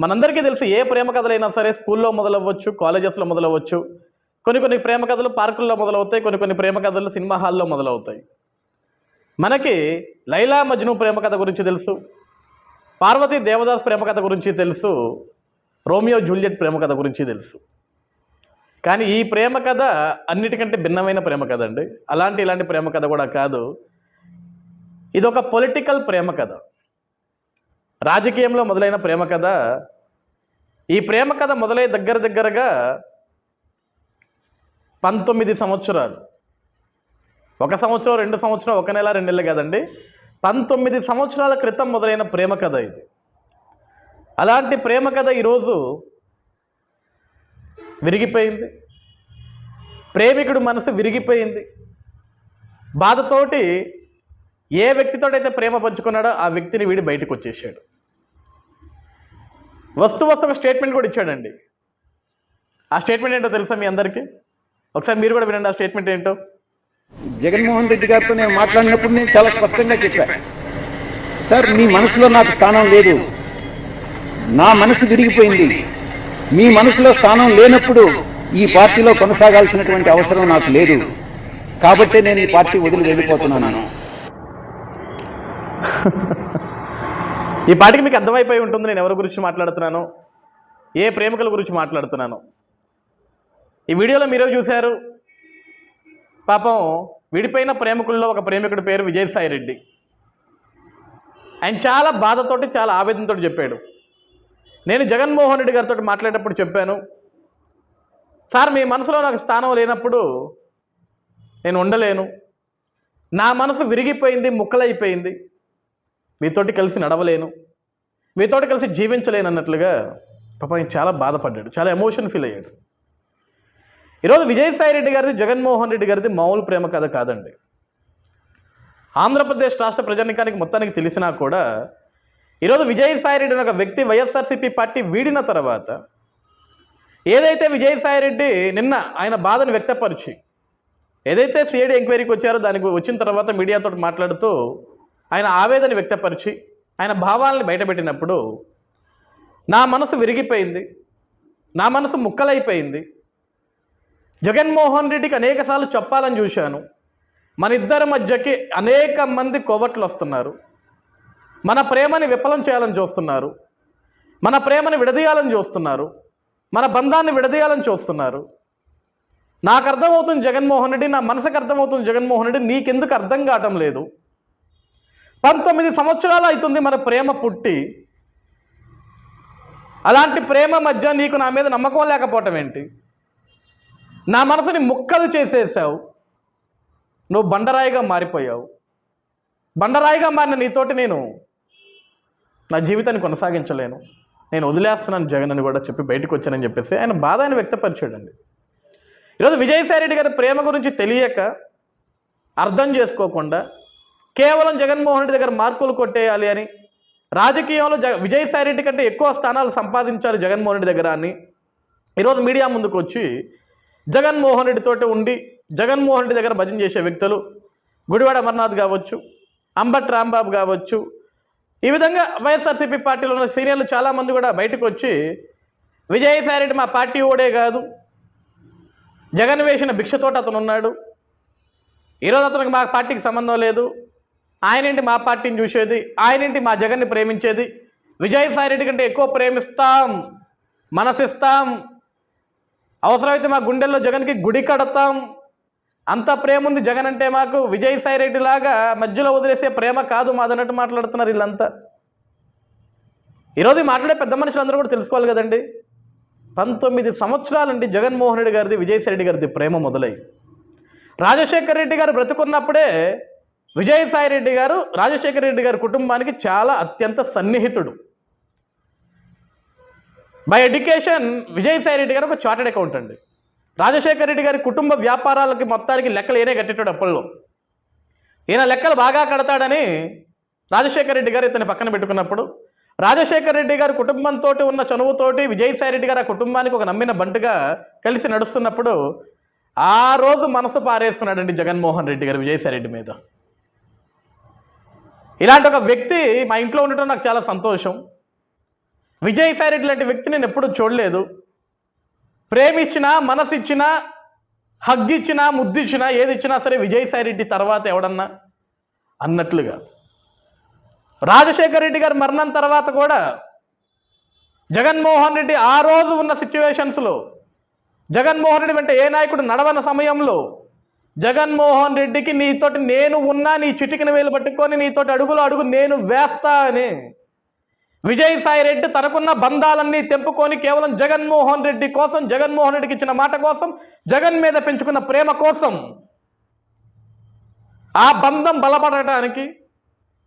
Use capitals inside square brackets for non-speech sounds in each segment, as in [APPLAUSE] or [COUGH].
మనందరికీ తెలుసు ఏ ప్రేమ కథలైనా సరే స్కూల్లో మొదలవ్వచ్చు కాలేజెస్లో మొదలవ్వచ్చు. కొన్ని కొన్ని ప్రేమ కథలు పార్కుల్లో మొదలవుతాయి కొన్ని కొన్ని ప్రేమ కథలు సినిమా హాల్లో మొదలవుతాయి. మనకి లైలా మజ్ను ప్రేమ కథ గురించి తెలుసు పార్వతీ దేవదాస్ ప్రేమ కథ గురించి తెలుసు రోమియో జూలియట్ ప్రేమ కథ గురించి తెలుసు. కానీ ఈ ప్రేమ కథ అన్నిటికంటే భిన్నమైన ప్రేమ కథ అండి. అలాంటి ఇలాంటి ప్రేమ కథ కూడా కాదు. ఇది ఒక పొలిటికల్ ప్రేమ కథ. రాజకీయంలో మొదలైన ప్రేమ కథ. ఈ ప్రేమ కథ మొదలై దగ్గర దగ్గరగా పంతొమ్మిది సంవత్సరాలు. ఒక సంవత్సరం రెండు సంవత్సరం ఒక నెల రెండు నెలలు కదండి. పంతొమ్మిది సంవత్సరాల క్రితం మొదలైన ప్రేమ కథ ఇది. అలాంటి ప్రేమ కథ ఈరోజు విరిగిపోయింది. ప్రేమికుడు మనసు విరిగిపోయింది. బాధతోటి ఏ వ్యక్తితోటైతే ప్రేమ పంచుకున్నాడో ఆ వ్యక్తిని వీడి బయటకు వచ్చేసాడు. వస్తు వస్తు ఒక స్టేట్మెంట్ కూడా ఇచ్చాడండి. ఆ స్టేట్మెంట్ ఏంటో తెలుసా మీ అందరికీ? ఒకసారి మీరు కూడా వినండి ఆ స్టేట్మెంట్ ఏంటో. జగన్మోహన్ రెడ్డి గారితో నేను మాట్లాడినప్పుడు నేను చాలా స్పష్టంగా చెప్పా. సార్ మీ మనసులో నాకు స్థానం లేదు. నా మనసు విరిగిపోయింది. మీ మనసులో స్థానం లేనప్పుడు ఈ పార్టీలో కొనసాగాల్సినటువంటి అవసరం నాకు లేదు. కాబట్టే నేను ఈ పార్టీ వదిలి వెళ్ళిపోతున్నాను. [LAUGHS] ఈ పాటికి మీకు అర్థమైపోయి ఉంటుంది నేను ఎవరి గురించి మాట్లాడుతున్నాను? ఏ ప్రేమికుల గురించి మాట్లాడుతున్నాను? ఈ వీడియోలో మీరే చూశారు. పాపం విడిపోయిన ప్రేమికుల్లో ఒక ప్రేమికుడి పేరు విజయసాయి రెడ్డి. ఆయన చాలా బాధతోటి చాలా ఆవేదనతో చెప్పాడు. నేను జగన్మోహన్ రెడ్డి గారితో మాట్లాడేటప్పుడు చెప్పాను సార్ మీ మనసులో నాకు స్థానం లేనప్పుడు నేను ఉండలేను. నా మనసు విరిగిపోయింది ముక్కలైపోయింది. మీతోటి కలిసి నడవలేను. మీతోటి కలిసి జీవించలేను అన్నట్లుగా పాపం ఆయన చాలా బాధపడ్డాడు. చాలా ఎమోషన్ ఫీల్ అయ్యాడు. ఈరోజు విజయసాయి రెడ్డి గారిది జగన్మోహన్ రెడ్డి గారిది మామూలు ప్రేమ కథ కాదండి. ఆంధ్రప్రదేశ్ రాష్ట్ర ప్రజానికానికి మొత్తానికి తెలిసినా కూడా ఈరోజు విజయసాయి రెడ్డి అనే ఒక వ్యక్తి వైఎస్ఆర్సీపీ పార్టీ వీడిన తర్వాత ఏదైతే విజయసాయి రెడ్డి నిన్న ఆయన బాధను వ్యక్తపరిచి ఏదైతే సిఐడి ఎంక్వైరీకి వచ్చారో దానికి వచ్చిన తర్వాత మీడియాతో మాట్లాడుతూ ఆయన ఆవేదన వ్యక్తపరిచి ఆయన భావాలను బయటపెట్టినప్పుడు నా మనసు విరిగిపోయింది. నా మనసు ముక్కలైపోయింది. జగన్మోహన్ రెడ్డికి అనేకసార్లు చెప్పాలని చూశాను. మన ఇద్దరి మధ్యకి అనేక మంది కోవట్లు వస్తున్నారు. మన ప్రేమని విఫలం చేయాలని చూస్తున్నారు. మన ప్రేమని విడదీయాలని చూస్తున్నారు. మన బంధాన్ని విడదీయాలని చూస్తున్నారు. నాకు అర్థమవుతుంది జగన్మోహన్ రెడ్డి నా మనసుకు అర్థమవుతుంది జగన్మోహన్ రెడ్డి నీకెందుకు అర్థం కావటం లేదు. పంతొమ్మిది సంవత్సరాలు అవుతుంది మన ప్రేమ పుట్టి. అలాంటి ప్రేమ మధ్య నీకు నా మీద నమ్మకం లేకపోవటం ఏంటి? నా మనసుని ముక్కలు చేసేసావు. నువ్వు బండరాయిగా మారిపోయావు. బండరాయిగా మారిన నీతోటి నేను నా జీవితాన్ని కొనసాగించలేను. నేను వదిలేస్తున్నాను జగన్ అని కూడా చెప్పి బయటకు వచ్చానని చెప్పేసి ఆయన బాధ ఆయన వ్యక్తపరిచాడండి. ఈరోజు విజయసాయి రెడ్డి గారి ప్రేమ గురించి తెలియక అర్థం చేసుకోకుండా కేవలం జగన్మోహన్ రెడ్డి దగ్గర మార్కులు కొట్టేయాలి అని. రాజకీయంలో జగ విజయసాయి రెడ్డి కంటే ఎక్కువ స్థానాలు సంపాదించాలి జగన్మోహన్ రెడ్డి దగ్గర అని. ఈరోజు మీడియా ముందుకు వచ్చి జగన్మోహన్ రెడ్డితోటి ఉండి జగన్మోహన్ రెడ్డి దగ్గర భజన చేసే వ్యక్తులు గుడివాడ అమర్నాథ్ కావచ్చు అంబట్ రాంబాబు కావచ్చు. ఈ విధంగా వైఎస్ఆర్సీపీ పార్టీలో ఉన్న సీనియర్లు చాలామంది కూడా బయటకు వచ్చి విజయసాయి రెడ్డి మా పార్టీ ఓడే కాదు. జగన్ వేసిన భిక్షతోట అతను ఉన్నాడు ఈరోజు అతనికి మా పార్టీకి సంబంధం లేదు. ఆయనేంటి మా పార్టీని చూసేది? ఆయనేంటి మా జగన్ని ప్రేమించేది? విజయసాయి రెడ్డి కంటే ఎక్కువ ప్రేమిస్తాం మనసిస్తాం. అవసరమైతే మా గుండెల్లో జగన్కి గుడి కడతాం. అంత ప్రేమ ఉంది జగన్ అంటే మాకు. విజయసాయి రెడ్డి లాగా మధ్యలో వదిలేసే ప్రేమ కాదు మాదన్నట్టు మాట్లాడుతున్నారు వీళ్ళంతా. ఈరోజు మాట్లాడే పెద్ద మనుషులందరూ కూడా తెలుసుకోవాలి కదండి. పంతొమ్మిది సంవత్సరాలండి జగన్మోహన్ రెడ్డి గారిది విజయసాయి రెడ్డి గారిది ప్రేమ మొదలై. రాజశేఖర్ రెడ్డి గారు బ్రతుకున్నప్పుడే విజయసాయి రెడ్డి గారు రాజశేఖర రెడ్డి గారి కుటుంబానికి చాలా అత్యంత సన్నిహితుడు. బై ఎడ్యుకేషన్ విజయసాయి రెడ్డి గారు ఒక చార్టెడ్ అకౌంట్ అండి. రాజశేఖర రెడ్డి గారి కుటుంబ వ్యాపారాలకి మొత్తానికి లెక్కలు ఏనే కట్టేటాడు అప్పట్లో. ఈయన లెక్కలు బాగా కడతాడని రాజశేఖర రెడ్డి గారు ఇతని పక్కన పెట్టుకున్నప్పుడు రాజశేఖర రెడ్డి గారి కుటుంబంతో ఉన్న చనువుతోటి విజయసాయి రెడ్డి గారు ఆ కుటుంబానికి ఒక నమ్మిన బంటుగా కలిసి నడుస్తున్నప్పుడు ఆ రోజు మనసు పారేసుకున్నాడండి జగన్మోహన్ రెడ్డి గారు విజయసాయి రెడ్డి మీద. ఇలాంటి ఒక వ్యక్తి మా ఇంట్లో ఉండటం నాకు చాలా సంతోషం. విజయసాయి రెడ్డి లాంటి వ్యక్తి నేను ఎప్పుడూ చూడలేదు. ప్రేమిచ్చినా మనసు ఇచ్చినా హగ్ ఇచ్చినా ముద్దిచ్చినా ఏది ఇచ్చినా సరే విజయసాయి రెడ్డి తర్వాత ఎవడన్నా? అన్నట్లుగా. రాజశేఖర రెడ్డి గారి మరణం తర్వాత కూడా జగన్మోహన్ రెడ్డి ఆ రోజు ఉన్న సిచ్యువేషన్స్లో జగన్మోహన్ రెడ్డి వెంట ఏ నాయకుడు నడవన సమయంలో జగన్మోహన్ రెడ్డికి నీతోటి నేను ఉన్నా నీ చిటికిన వేలు పట్టుకొని నీతోటి అడుగులో అడుగు నేను వేస్తా అని విజయసాయి రెడ్డి తనకున్న బంధాలన్నీ తెంపుకొని కేవలం జగన్మోహన్ రెడ్డి కోసం జగన్మోహన్ రెడ్డికి ఇచ్చిన మాట కోసం జగన్ మీద పెంచుకున్న ప్రేమ కోసం ఆ బంధం బలపడటానికి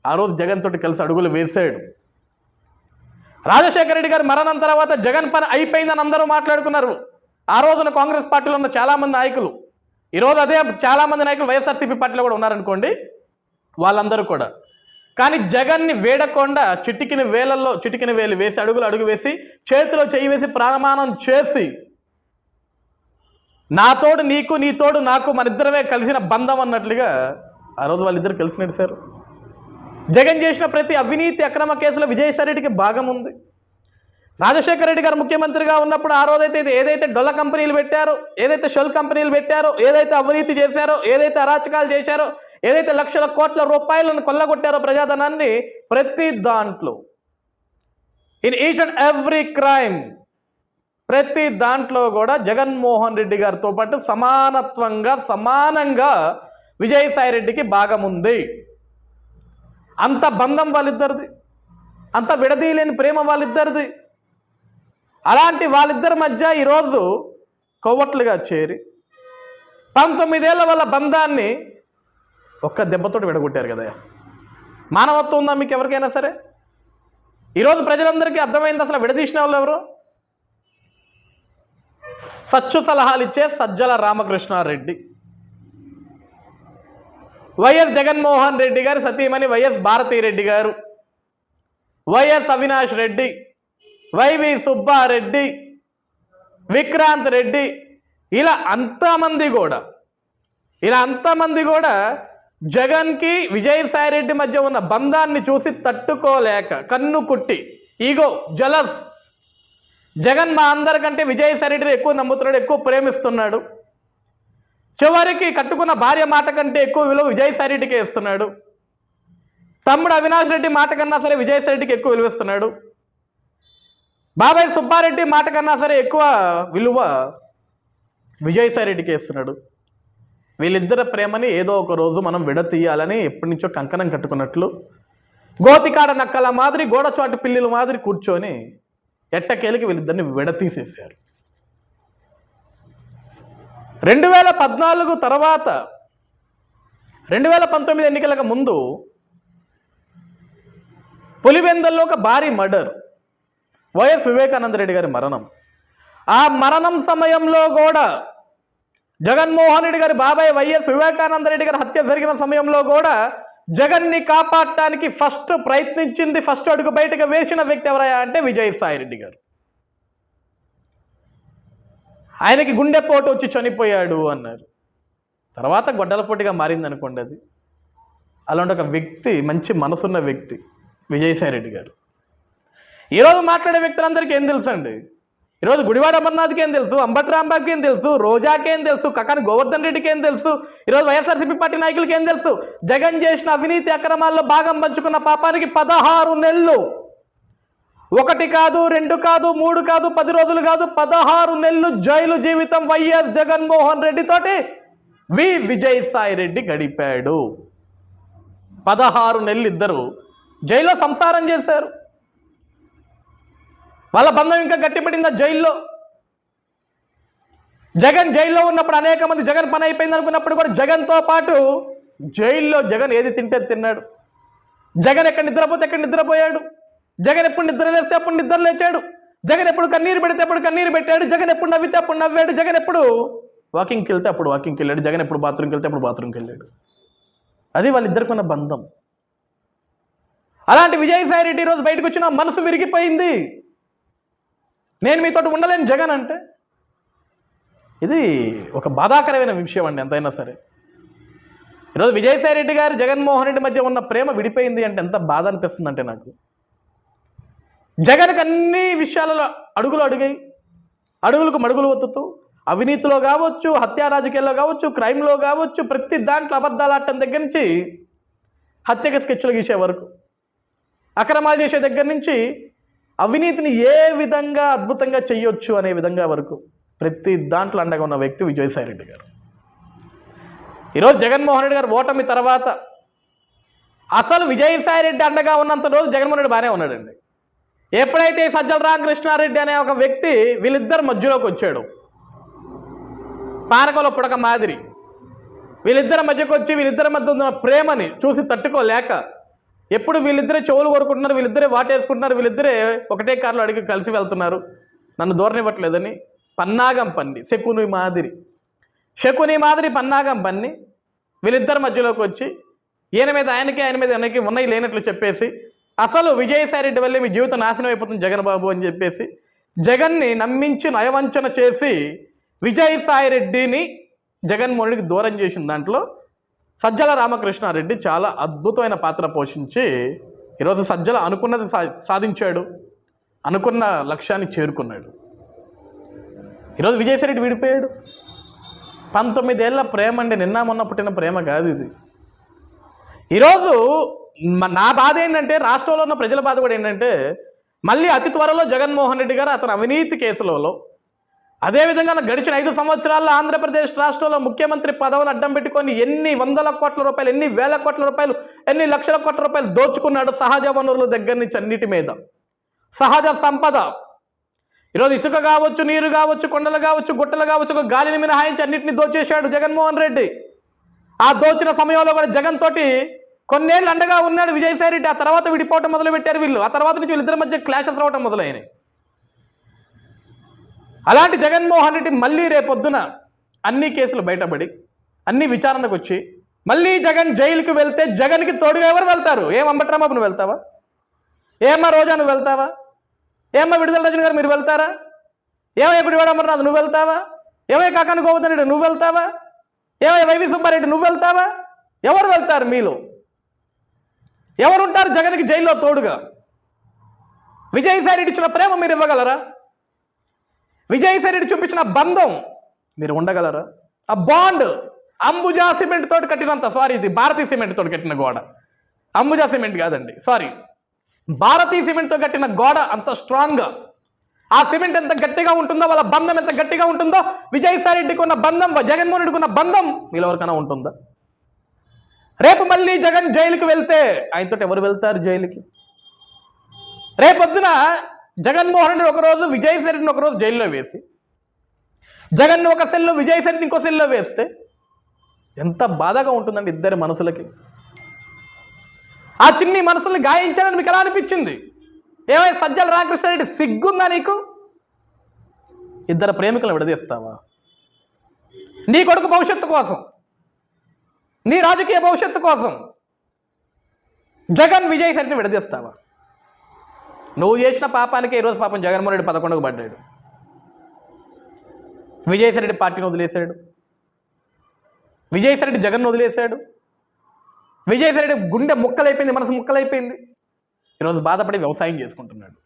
ఆ రోజు జగన్ తోటి కలిసి అడుగులు వేశాడు. రాజశేఖర రెడ్డి గారి మరణం తర్వాత జగన్ పని అయిపోయిందని అందరూ మాట్లాడుకున్నారు. ఆ రోజున కాంగ్రెస్ పార్టీలో ఉన్న చాలామంది నాయకులు ఈరోజు అదే చాలామంది నాయకులు వైఎస్ఆర్సీపీ పార్టీలో కూడా ఉన్నారనుకోండి వాళ్ళందరూ కూడా. కానీ జగన్ని వేడకుండా చిటికిన వేలల్లో చిటికిన వేలు వేసి అడుగులు అడుగు వేసి చేతిలో చేయి వేసి ప్రాణమానం చేసి నాతోడు నీకు నీతోడు నాకు మన ఇద్దరమే కలిసిన బంధం అన్నట్లుగా ఆ రోజు వాళ్ళిద్దరు కలిసి నడిచారు జగన్ చేసిన ప్రతి అవినీతి అక్రమ కేసులో విజయసాయి రెడ్డికి భాగం ఉంది. రాజశేఖర రెడ్డి గారు ముఖ్యమంత్రిగా ఉన్నప్పుడు ఆ రోజైతే ఇది ఏదైతే డొల్ల కంపెనీలు పెట్టారో ఏదైతే షెల్ కంపెనీలు పెట్టారో ఏదైతే అవినీతి చేశారో ఏదైతే అరాచకాలు చేశారో ఏదైతే లక్షల కోట్ల రూపాయలను కొల్లగొట్టారో ప్రజాధనాన్ని ప్రతి దాంట్లో in each and every crime ప్రతి దాంట్లో కూడా జగన్మోహన్ రెడ్డి గారితో పాటు సమానత్వంగా సమానంగా విజయసాయి రెడ్డికి భాగం ఉంది. అంత బంధం వాళ్ళిద్దరిది అంత విడదీయలేని ప్రేమ వాళ్ళిద్దరిది. అలాంటి వాళ్ళిద్దరి మధ్య ఈరోజు కొవ్వట్లుగా చేరి పంతొమ్మిదేళ్ళ వాళ్ళ బంధాన్ని ఒక్క దెబ్బతోటి విడగొట్టారు కదా మానవత్వం ఉందా మీకు ఎవరికైనా సరే? ఈరోజు ప్రజలందరికీ అర్థమైంది అసలు విడదీసిన వాళ్ళు ఎవరు? సచ్చు సలహాలు ఇచ్చే సజ్జల రామకృష్ణారెడ్డి. వైఎస్ జగన్మోహన్ రెడ్డి గారు సతీమణి YS Bharathi Reddy garu. YS Avinash Reddy. YV Subba Reddy Vikrant Reddy ఇలా అంతమంది కూడా ఇలా అంతమంది కూడా జగన్కి విజయసాయి రెడ్డి మధ్య ఉన్న బంధాన్ని చూసి తట్టుకోలేక కన్ను కుట్టి ఈగో జలస్ జగన్ మా అందరికంటే విజయసాయి రెడ్డిని ఎక్కువ నమ్ముతున్నాడు ఎక్కువ ప్రేమిస్తున్నాడు. చివరికి కట్టుకున్న భార్య మాట కంటే ఎక్కువ విలువ విజయసాయి రెడ్డికే ఇస్తున్నాడు. తమ్ముడు అవినాష్ రెడ్డి మాట కన్నా సరే విజయసాయి రెడ్డికి ఎక్కువ విలువిస్తున్నాడు బాబాయ్ సుబ్బారెడ్డి మాట కన్నా సరే ఎక్కువ విలువ విజయసాయి రెడ్డికి వీళ్ళిద్దరి ప్రేమని ఏదో ఒక రోజు మనం విడతీయాలని ఎప్పటి నుంచో కంకణం కట్టుకున్నట్లు గోతికాడ నక్కల మాదిరి గోడచాటు పిల్లిల మాదిరి కూర్చొని ఎట్టకేలికి వీళ్ళిద్దరిని విడతీసేశారు. రెండు వేల పద్నాలుగు తర్వాత రెండు వేల పంతొమ్మిది ఎన్నికలకు ముందు పులివెందల్లో ఒక భారీ మర్డర్ వైఎస్ వివేకానంద రెడ్డి గారి మరణం. ఆ మరణం సమయంలో కూడా జగన్మోహన్ రెడ్డి గారి బాబాయ్ వైఎస్ వివేకానంద రెడ్డి గారి హత్య జరిగిన సమయంలో కూడా జగన్ని కాపాడటానికి ఫస్ట్ ప్రయత్నించింది ఫస్ట్ అడుగు బయటకు వేసిన వ్యక్తి ఎవరయ్యా అంటే విజయసాయిరెడ్డి గారు. ఆయనకి గుండెపోటు వచ్చి చనిపోయాడు అన్నారు. తర్వాత గొడ్డలపోటుగా మారింది అనుకోండి అది. అలాంటి ఒక వ్యక్తి మంచి మనసున్న వ్యక్తి విజయసాయిరెడ్డి గారు. ఈరోజు మాట్లాడే వ్యక్తులందరికీ ఏం తెలుసు అండి? ఈరోజు గుడివాడ అమర్నాథ్కి ఏం తెలుసు? అంబటి రాంబాబుకి ఏం తెలుసు? రోజాకి ఏం తెలుసు? కకాని గోవర్ధన్ రెడ్డికి ఏం తెలుసు? ఈరోజు వైఎస్ఆర్సీపీ పార్టీ నాయకులకి ఏం తెలుసు? జగన్ చేసిన అవినీతి అక్రమాల్లో భాగం పంచుకున్న పాపానికి పదహారు నెలలు. ఒకటి కాదు రెండు కాదు మూడు కాదు పది రోజులు కాదు పదహారు నెలలు జైలు జీవితం వైఎస్ జగన్మోహన్ రెడ్డితోటి వి. విజయసాయి రెడ్డి గడిపాడు. పదహారు నెలలు ఇద్దరు జైల్లో సంసారం చేశారు. వాళ్ళ బంధం ఇంకా గట్టిపడిందా? జైల్లో. జగన్ జైల్లో ఉన్నప్పుడు అనేక మంది జగన్ పని అయిపోయింది అనుకున్నప్పుడు కూడా జగన్తో పాటు జైల్లో జగన్ ఏది తింటే తిన్నాడు. జగన్ ఎక్కడ నిద్రపోతే ఎక్కడ నిద్రపోయాడు. జగన్ ఎప్పుడు నిద్ర లేస్తే అప్పుడు నిద్ర లేచాడు. జగన్ ఎప్పుడు కన్నీరు పెడితే అప్పుడు కన్నీరు పెట్టాడు. జగన్ ఎప్పుడు నవ్వితే అప్పుడు నవ్వాడు. జగన్ ఎప్పుడు వాకింగ్కి వెళ్తే అప్పుడు వాకింగ్కి వెళ్ళాడు. జగన్ ఎప్పుడు బాత్రూమ్కి వెళ్తే అప్పుడు బాత్రూమ్కి వెళ్ళాడు. అది వాళ్ళిద్దరికి ఉన్న బంధం. అలాంటి విజయసాయి రెడ్డి ఈరోజు బయటకు వచ్చిన మనసు విరిగిపోయింది. నేను మీతో ఉండలేను జగన్ అంటే. ఇది ఒక బాధాకరమైన విషయం అండి ఎంతైనా సరే. ఈరోజు విజయసాయి రెడ్డి గారు జగన్మోహన్ రెడ్డి మధ్య ఉన్న ప్రేమ విడిపోయింది అంటే ఎంత బాధ అనిపిస్తుంది అంటే నాకు. జగన్కి అన్ని విషయాలలో అడుగులు అడిగాయి. అడుగులకు మడుగులు ఒత్తుతూ అవినీతిలో కావచ్చు హత్యా రాజకీయాల్లో కావచ్చు క్రైమ్లో కావచ్చు ప్రతి దాంట్లో అబద్ధాలు ఆడటం దగ్గర నుంచి హత్యకి స్కెచ్లు గీసే వరకు అక్రమాలు చేసే దగ్గర నుంచి అవినీతిని ఏ విధంగా అద్భుతంగా చేయొచ్చు అనే విధంగా వరకు ప్రతి దాంట్లో అండగా ఉన్న వ్యక్తి విజయసాయి రెడ్డి గారు. ఈరోజు జగన్మోహన్ రెడ్డి గారు ఓటమి తర్వాత అసలు విజయసాయి రెడ్డి అండగా ఉన్నంత రోజు జగన్మోహన్ రెడ్డి బాగానే ఉన్నాడండి. ఎప్పుడైతే సజ్జల రామకృష్ణారెడ్డి అనే ఒక వ్యక్తి వీళ్ళిద్దరు మధ్యలోకి వచ్చాడు పారకలో పుడక మాదిరి వీళ్ళిద్దరి మధ్యకు వచ్చి వీళ్ళిద్దరి మధ్య ఉన్న ప్రేమని చూసి తట్టుకోలేక ఎప్పుడు వీళ్ళిద్దరే చెవులు కోరుకుంటున్నారు వీళ్ళిద్దరే వాటేసుకుంటున్నారు వీళ్ళిద్దరే ఒకటే కారులో అడిగి కలిసి వెళ్తున్నారు. నన్ను దూరనివ్వట్లేదని పన్నాగం పన్ని శకుని మాదిరి. శకుని మాదిరి పన్నాగం పన్ని వీళ్ళిద్దరి మధ్యలోకి వచ్చి ఈయన మీద ఆయనకి ఆయన మీద ఆయనకి ఉన్నాయి లేనట్లు చెప్పేసి అసలు విజయసాయి రెడ్డి వల్లే మీ జీవితం నాశనం అయిపోతుంది జగన్ బాబు అని చెప్పేసి జగన్ని నమ్మించి నయవంచన చేసి విజయసాయి రెడ్డిని జగన్మోహన్కి దూరం చేసిన దాంట్లో సజ్జల రామకృష్ణారెడ్డి చాలా అద్భుతమైన పాత్ర పోషించి ఈరోజు సజ్జల అనుకున్నది సా సాధించాడు అనుకున్న లక్ష్యాన్ని చేరుకున్నాడు. ఈరోజు విజయసాయి రెడ్డి విడిపోయాడు. పంతొమ్మిదేళ్ళ ప్రేమ అండి నిన్న మొన్న పుట్టిన ప్రేమ కాదు ఇది. ఈరోజు నా బాధ ఏంటంటే రాష్ట్రంలో ఉన్న ప్రజల బాధ కూడా ఏంటంటే మళ్ళీ అతి త్వరలో జగన్మోహన్ రెడ్డి గారు అతని అవినీతి కేసులలో అదేవిధంగా గడిచిన ఐదు సంవత్సరాల్లో ఆంధ్రప్రదేశ్ రాష్ట్రంలో ముఖ్యమంత్రి పదవిని అడ్డం పెట్టుకొని ఎన్ని వందల కోట్ల రూపాయలు ఎన్ని వేల కోట్ల రూపాయలు ఎన్ని లక్షల కోట్ల రూపాయలు దోచుకున్నాడు సహజ వనరుల దగ్గర నుంచి అన్నిటి మీద. సహజ సంపద. ఈరోజు ఇసుక కావచ్చు నీరు కావచ్చు కొండలు కావచ్చు గుట్టలు కావచ్చు గాలిని మినహాయించి అన్నింటినీ దోచేశాడు జగన్మోహన్ రెడ్డి. ఆ దోచిన సమయంలో కూడా జగన్ తోటి కొన్నేళ్ళు అండగా ఉన్నాడు విజయసాయి రెడ్డి. ఆ తర్వాత విడిపోవటం మొదలు పెట్టారు వీళ్ళు. ఆ తర్వాత నుంచి వీళ్ళిద్దరి మధ్య క్లాషెస్ రావటం మొదలైనాయి. అలాంటి జగన్మోహన్ రెడ్డి మళ్ళీ రేపొద్దున అన్ని కేసులు బయటపడి అన్ని విచారణకు వచ్చి మళ్ళీ జగన్ జైలుకి వెళ్తే జగన్కి తోడుగా ఎవరు వెళ్తారు? ఏం అంబట్రామాబు నువ్వు వెళ్తావా? ఏమ్మా రోజా నువ్వు వెళ్తావా? ఏమ్మా విడుదల రజని గారు మీరు వెళ్తారా? ఏమయ్య గుడివాడ అమర్నాథ్ నువ్వు వెళ్తావా? ఏమయ్య కాకాని గోవర్ధన్ రెడ్డి నువ్వు వెళ్తావా? ఏమయ్య వైవి సుబ్బారెడ్డి నువ్వు వెళ్తావా? ఎవరు వెళ్తారు మీలో? ఎవరుంటారు జగన్కి జైల్లో తోడుగా? విజయసాయి రెడ్డి ఇచ్చిన ప్రేమ మీరు ఇవ్వగలరా? విజయసాయి రెడ్డి చూపించిన బంధం. మీరు ఉండగలరా? ఆ బాండ్ అంబుజా సిమెంట్ తోటి కట్టినంత సారీ ఇది భారతీయ సిమెంట్ తోటి కట్టిన గోడ. అంబుజా సిమెంట్ కాదండి సారీ భారతీయ సిమెంట్తో కట్టిన గోడ అంత స్ట్రాంగ్గా ఆ సిమెంట్ ఎంత గట్టిగా ఉంటుందో వాళ్ళ బంధం ఎంత గట్టిగా ఉంటుందో విజయసాయి రెడ్డికి ఉన్న బంధం జగన్మోహన్ రెడ్డికి ఉన్న బంధం మీలో ఎవరికైనా ఉంటుందా? రేపు మళ్ళీ జగన్ జైలుకి వెళ్తే ఆయనతో ఎవరు వెళ్తారు జైలుకి? రేపొద్దున జగన్మోహన్ రెడ్డి ఒకరోజు విజయసాయి ఒకరోజు జైల్లో వేసి జగన్ ఒక సెల్లో విజయసాయి ఇంకో సెల్లో వేస్తే ఎంత బాధగా ఉంటుందండి ఇద్దరి మనసులకి. ఆ చిన్ని మనసుల్ని గాయించాలని మీకు ఎలా అనిపించింది? ఏమై సజ్జల రామకృష్ణారెడ్డి సిగ్గుందా నీకు? ఇద్దరు ప్రేమికులను విడదీస్తావా? నీ కొడుకు భవిష్యత్తు కోసం నీ రాజకీయ భవిష్యత్తు కోసం జగన్ విజయ్ శెట్టిని విడదీస్తావా? నువ్వు చేసిన పాపానికి ఈరోజు పాపం జగన్మోహన్ రెడ్డి పదకొండుకు పడ్డాడు. విజయసాయి పార్టీని వదిలేశాడు. విజయసాయి జగన్ను వదిలేశాడు. విజయసాయి గుండె ముక్కలైపోయింది మనసు ముక్కలైపోయింది. ఈరోజు బాధపడి వ్యవసాయం చేసుకుంటున్నాడు.